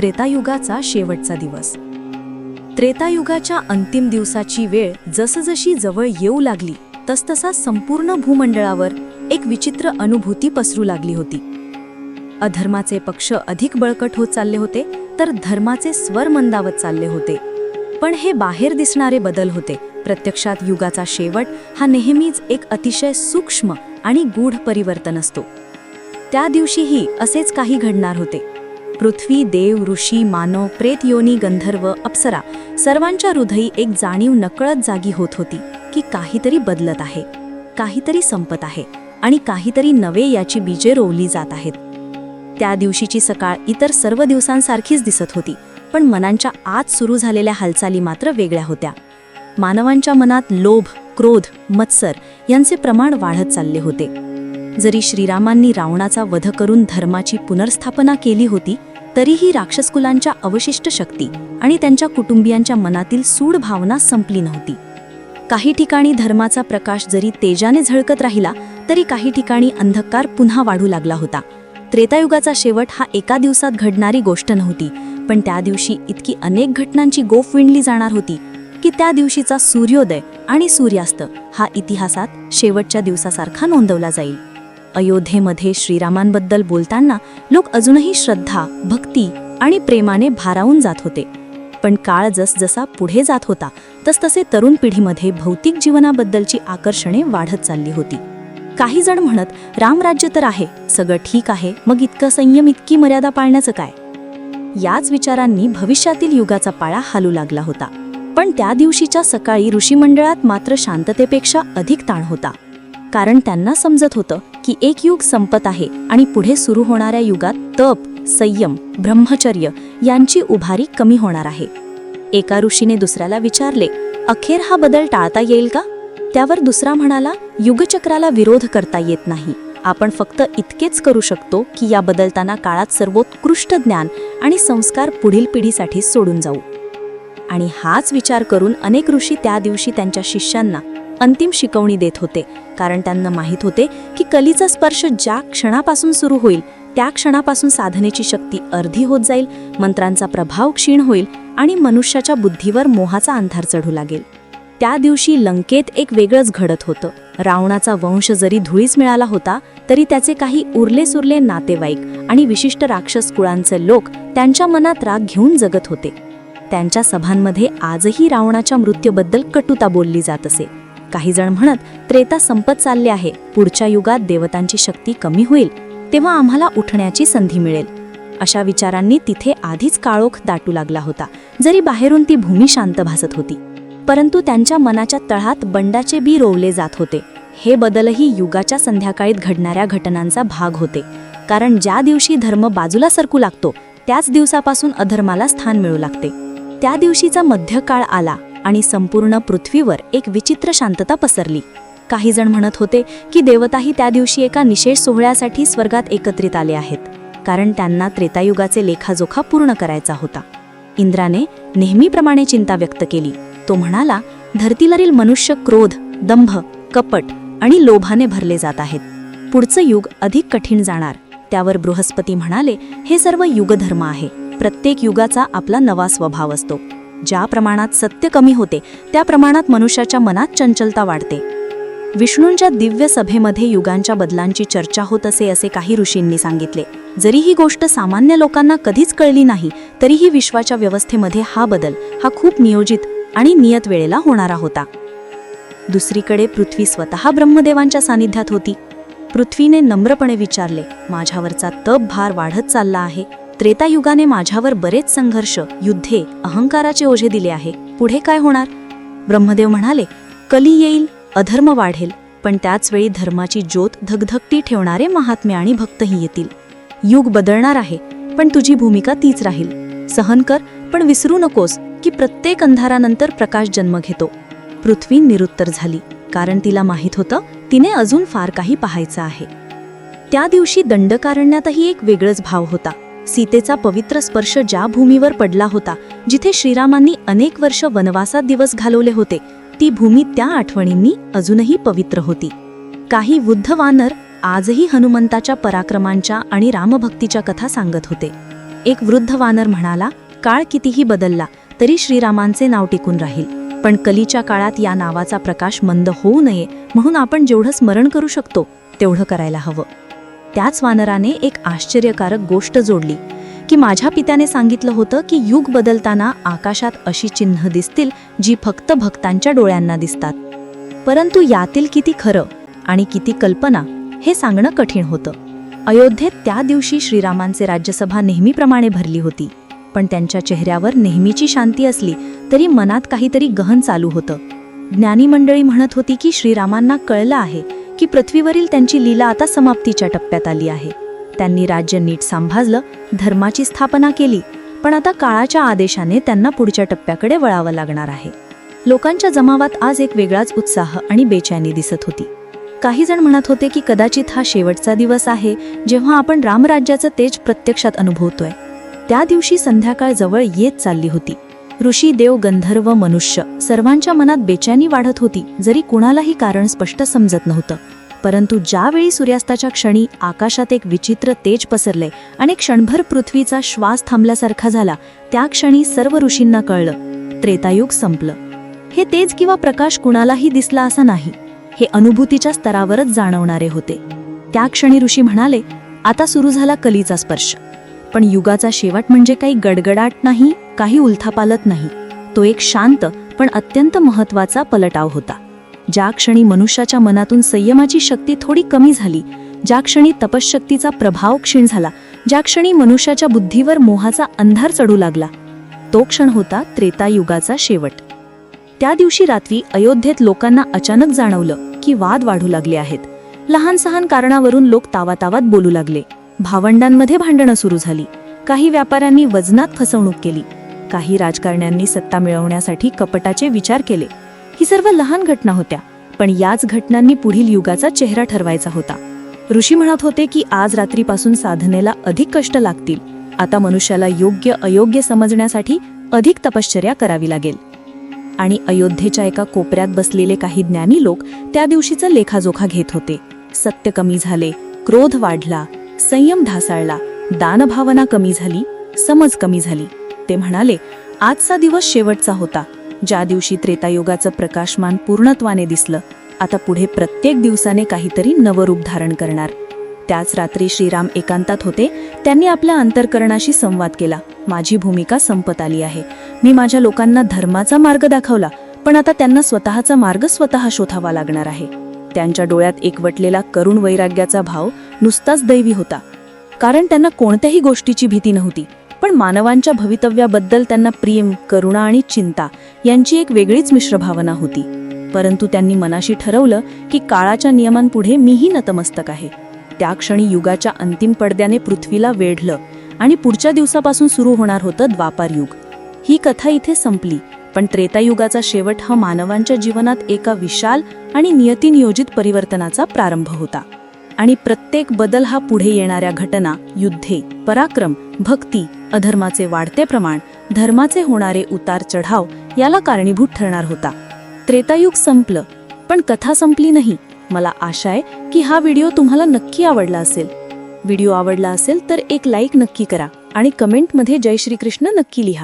त्रेतायुगाचा शेवटचा दिवस. त्रेतायुगाच्या अंतिम दिवसाची वेळ जसजशी जवळ येऊ लागली तसतसा संपूर्ण भूमंडळावर एक विचित्र अनुभूती पसरू लागली होती. अधर्माचे पक्ष अधिक बळकट होत चालले होते तर धर्माचे स्वर मंदावत चालले होते. पण हे बाहेर दिसणारे बदल होते. प्रत्यक्षात युगाचा शेवट हा नेहमीच एक अतिशय सूक्ष्म आणि गूढ परिवर्तन असतो. त्या दिवशीही असेच काही घडणार होते. पृथ्वी देव ऋषी मानव प्रेत योनी गंधर्व अप्सरा सर्वांच्या हृदयी एक जाणीव नकळत जागी होत होती की काहीतरी बदलत आहे काहीतरी संपत आहे आणि काहीतरी नवे याची बीजे रोवली जात आहेत. त्या दिवशीची सकाळ इतर सर्व दिवसांसारखीच दिसत होती पण मनांच्या आत सुरू झालेल्या हालचाली मात्र वेगळ्या होत्या. मानवांच्या मनात लोभ क्रोध मत्सर यांचे प्रमाण वाढत चालले होते. जरी श्रीरामांनी रावणाचा वध करून धर्माची पुनर्स्थापना केली होती तरीही राक्षसकुलांच्या अवशिष्ट शक्ती आणि त्यांच्या कुटुंबियांच्या मनातील सूड भावना संपली नव्हती. काही ठिकाणी धर्माचा प्रकाश जरी तेजाने झळकत राहिला तरी काही ठिकाणी अंधकार पुन्हा वाढू लागला होता. त्रेतायुगाचा शेवट हा एका दिवसात घडणारी गोष्ट नव्हती पण त्या दिवशी इतकी अनेक घटनांची गोफ विणली जाणार होती की त्या दिवशीचा सूर्योदय आणि सूर्यास्त हा इतिहासात शेवटच्या दिवसासारखा नोंदवला जाईल. अयोध्येमध्ये श्रीरामांबद्दल बोलताना लोक अजूनही श्रद्धा भक्ती आणि प्रेमाने भारावून जात होते. पण काळ जसजसा पुढे जात होता तसतसे तरुण पिढीमध्ये भौतिक जीवनाबद्दलची आकर्षणे वाढत चालली होती. काही जण म्हणत रामराज्य तर आहे सगळं ठीक आहे मग इतकं संयम इतकी मर्यादा पाळण्याचं काय? याच विचारांनी भविष्यातील युगाचा पाळा हालू लागला होता. पण त्या दिवशीच्या सकाळी ऋषीमंडळात मात्र शांततेपेक्षा अधिक ताण होता. कारण त्यांना समजत होतं की एक युग संपत आहे आणि पुढे सुरू होणाऱ्या युगात तप संयम ब्रह्मचर्य यांची उभारी कमी होणार आहे. एका ऋषीने दुसऱ्याला विचारले अखेर हा बदल टाळता येईल का? त्यावर दुसरा म्हणाला युगचक्राला विरोध करता येत नाही. आपण फक्त इतकेच करू शकतो की या बदलताना काळात सर्वोत्कृष्ट ज्ञान आणि संस्कार पुढील पिढीसाठी सोडून जाऊ. आणि हाच विचार करून अनेक ऋषी त्या दिवशी त्यांच्या शिष्यांना अंतिम शिकवणी देत होते. कारण त्यांना माहीत होते की कलीचा स्पर्श ज्या क्षणापासून सुरू होईल त्या क्षणापासून साधनेची शक्ती अर्धी होत जाईल मंत्रांचा प्रभाव क्षीण होईल आणि मनुष्याच्या बुद्धीवर मोहाचा अंधार चढू लागेल. त्या दिवशी लंकेत एक वेगळंच घडत होतं. रावणाचा वंश जरी धुळीस मिळाला होता तरी त्याचे काही उरले सुरले नातेवाईक आणि विशिष्ट राक्षस कुळांचे लोक त्यांच्या मनात राग घेऊन जगत होते. त्यांच्या सभांमध्ये आजही रावणाच्या मृत्यूबद्दल कटुता बोलली जात असे. काही जण म्हणत त्रेता संपत चालले आहे. पुढच्या युगात देवतांची शक्ती कमी होईल. तेव्हा आम्हाला उठण्याची संधी मिळेल. अशा विचारांनी तिथे आधीच काळोख दाटू लागला होता जरी बाहेरून ती भूमी शांत भासत होती. परंतु त्यांच्या मनाच्या तळात बंडाचे बी रोवले जात होते. हे बदलही युगाच्या संध्याकाळीत घडणाऱ्या घटनांचा भाग होते. कारण ज्या दिवशी धर्म बाजूला सरकू लागतो त्याच दिवसापासून अधर्माला स्थान मिळू लागते. त्या दिवशीचा मध्यकाळ आला. आणि संपूर्ण पृथ्वीवर एक विचित्र शांतता पसरली. काही जण म्हणत होते की देवताही त्या दिवशी एका निशेष सोहळ्यासाठी स्वर्गात एकत्रित आले आहेत कारण त्यांना त्रेतायुगाचे लेखाजोखा पूर्ण करायचा होता. इंद्राने नेहमीप्रमाणे चिंता व्यक्त केली. तो म्हणाला धरतीवरील मनुष्य क्रोध दंभ कपट आणि लोभाने भरले जात आहेत. पुढचं युग अधिक कठीण जाणार. त्यावर बृहस्पती म्हणाले हे सर्व युगधर्म आहे. प्रत्येक युगाचा आपला नवा स्वभाव असतो. ज्या प्रमाणात सत्य कमी होते त्या प्रमाणात मनुष्याच्या मनात चंचलता वाढते. विष्णूंच्या दिव्य सभेमध्ये युगांच्या बदलांची चर्चा होत असे असे काही ऋषींनी सांगितले. जरी ही गोष्ट सामान्य लोकांना कधीच कळली नाही तरीही विश्वाच्या व्यवस्थेमध्ये हा बदल हा खूप नियोजित आणि नियत वेळेला होणारा होता. दुसरीकडे पृथ्वी स्वतः ब्रह्मदेवांच्या सानिध्यात होती. पृथ्वीने नम्रपणे विचारले माझ्यावरचा तप भार वाढत चालला आहे. त्रेतायुगाने माझ्यावर बरेच संघर्ष युद्धे अहंकाराचे ओझे दिले आहे. पुढे काय होणार? ब्रह्मदेव म्हणाले कली येईल अधर्म वाढेल पण त्याचवेळी धर्माची ज्योत धगधगती ठेवणारे महात्मे आणि भक्तही येतील. युग बदलणार आहे पण तुझी भूमिका तीच राहील. सहन कर पण विसरू नकोस की प्रत्येक अंधारानंतर प्रकाश जन्म घेतो. पृथ्वी निरुत्तर झाली कारण तिला माहीत होतं तिने अजून फार काही पाहायचं आहे. त्या दिवशी दंडकारण्यातही एक वेगळंच भाव होता. सीतेचा पवित्र स्पर्श ज्या भूमीवर पडला होता जिथे श्रीरामांनी अनेक वर्ष वनवासात दिवस घालवले होते ती भूमी त्या आठवणींनी अजूनही पवित्र होती. काही वृद्ध वानर आजही हनुमंताच्या पराक्रमांच्या आणि रामभक्तीच्या कथा सांगत होते. एक वृद्ध वानर म्हणाला काळ कितीही बदलला तरी श्रीरामांचे नाव टिकून राहील. पण कलीच्या काळात या नावाचा प्रकाश मंद होऊ नये म्हणून आपण जेवढं स्मरण करू शकतो तेवढं करायला हवं. त्याच वानराने एक आश्चर्यकारक गोष्ट जोडली की माझ्या पित्याने सांगितलं होतं की युग बदलताना आकाशात अशी चिन्ह दिसतील जी फक्त भक्तांच्या डोळ्यांना दिसतात. परंतु यातील किती खरं आणि किती कल्पना हे सांगणं कठीण होतं. अयोध्येत त्या दिवशी श्रीरामांचे राज्यसभा नेहमीप्रमाणे भरली होती पण त्यांच्या चेहऱ्यावर नेहमीची शांती असली तरी मनात काहीतरी गहन चालू होतं. ज्ञानी मंडळी म्हणत होती की श्रीरामांना कळलं आहे की पृथ्वीवरील त्यांची लीला आता समाप्तीच्या टप्प्यात आली आहे. त्यांनी राज्य नीट सांभाळलं धर्माची स्थापना केली पण आता काळाच्या आदेशाने त्यांना पुढच्या टप्प्याकडे वळावं लागणार आहे. लोकांच्या जमावात आज एक वेगळाच उत्साह आणि बेचैनी दिसत होती. काही जण म्हणत होते की कदाचित हा शेवटचा दिवस आहे जेव्हा आपण रामराज्याचं तेज प्रत्यक्षात अनुभवतोय. त्या दिवशी संध्याकाळ जवळ येत चालली होती. ऋषी देव गंधर्व मनुष्य. सर्वांच्या मनात बेचैनी वाढत होती जरी कुणालाही कारण स्पष्ट समजत नव्हतं. परंतु ज्यावेळी सूर्यास्ताच्या क्षणी आकाशात एक विचित्र तेज पसरले आणि क्षणभर पृथ्वीचा श्वास थांबल्यासारखा झाला त्या क्षणी सर्व ऋषींना कळलं त्रेतायुग संपलं. हे तेज किंवा प्रकाश कुणालाही दिसला असा नाही हे अनुभूतीच्या स्तरावरच जाणवणारे होते. त्या क्षणी ऋषी म्हणाले आता सुरू झाला कलीचा स्पर्श. पण युगाचा शेवट म्हणजे काही गडगडाट नाही काही उलथापालत नाही. तो एक शांत पण अत्यंत महत्त्वाचा पलटाव होता. ज्या क्षणी मनुष्याच्या मनातून संयमाची शक्ती थोडी कमी झाली ज्या क्षणी तपश्शक्तीचा प्रभाव क्षीण झाला ज्या क्षणी मनुष्याच्या बुद्धीवर मोहाचा अंधार चढू लागला तो क्षण होता त्रेतायुगाचा शेवट. त्या दिवशी रात्री अयोध्येत लोकांना अचानक जाणवलं की वाद वाढू लागले आहेत. लहान सहान कारणावरून लोक तावातावात बोलू लागले. भावंडांमध्ये भांडणं सुरू झाली. काही व्यापाऱ्यांनी वजनात फसवणूक केली. काही राजकारण्यांनी सत्ता मिळवण्यासाठी कपटाचे विचार केले. ही सर्व लहान घटना होत्या पण याच घटनांनी पुढील युगाचा चेहरा ठरवायचा होता. ऋषी म्हणत होते की आज रात्रीपासून साधनेला अधिक कष्ट लागतील. आता मनुष्याला योग्य अयोग्य समजण्यासाठी अधिक तपश्चर्या करावी लागेल. आणि अयोध्येच्या एका कोपऱ्यात बसलेले काही ज्ञानी लोक त्या दिवशीचा लेखाजोखा घेत होते. सत्य कमी झाले क्रोध वाढला संयम ढासाळला. दानभावना कमी झाली समज कमी झाली. ते म्हणाले आजचा दिवस शेवटचा होता. ज्या दिवशी त्रेतायुगाचं प्रकाशमान पूर्णत्वाने दिसलं आता पुढे प्रत्येक दिवसाने काहीतरी नवरूप धारण करणार. त्याच रात्री श्रीराम एकांतात होते. त्यांनी आपल्या अंतरकरणाशी संवाद केला. माझी भूमिका संपत आली आहे. मी माझ्या लोकांना धर्माचा मार्ग दाखवला पण आता त्यांना स्वतःचा मार्ग स्वतः शोधावा लागणार आहे. त्यांच्या डोळ्यात एकवटलेला करुण वैराग्याचा भाव नुसताच दैवी होता. कारण त्यांना कोणत्याही गोष्टीची भीती नव्हती. पण मानवांच्या भवितव्याबद्दल त्यांना प्रेम करुणा आणि चिंता यांची एक वेगळीच मिश्र भावना होती. परंतु त्यांनी मनाशी ठरवलं की काळाच्या नियमांपुढे मीही नतमस्तक आहे. त्या क्षणी युगाच्या अंतिम पडद्याने पृथ्वीला वेढलं आणि पुढच्या दिवसापासून सुरू होणार होतं द्वापार युग. ही कथा इथे संपली पण त्रेतायुगाचा शेवट हा मानवांच्या जीवनात एका विशाल आणि नियतिनियोजित परिवर्तनाचा प्रारंभ होता. आणि प्रत्येक बदल हा पुढे येणाऱ्या घटना युद्धे पराक्रम भक्ती अधर्माचे वाढते प्रमाण धर्माचे होणारे उतार चढाव याला कारणीभूत ठरणार होता. त्रेतायुग संपलं पण कथा संपली नाही. मला आशा आहे की हा व्हिडिओ तुम्हाला नक्की आवडला असेल. व्हिडिओ आवडला असेल तर एक लाईक नक्की करा आणि कमेंटमध्ये जय श्रीकृष्ण नक्की लिहा.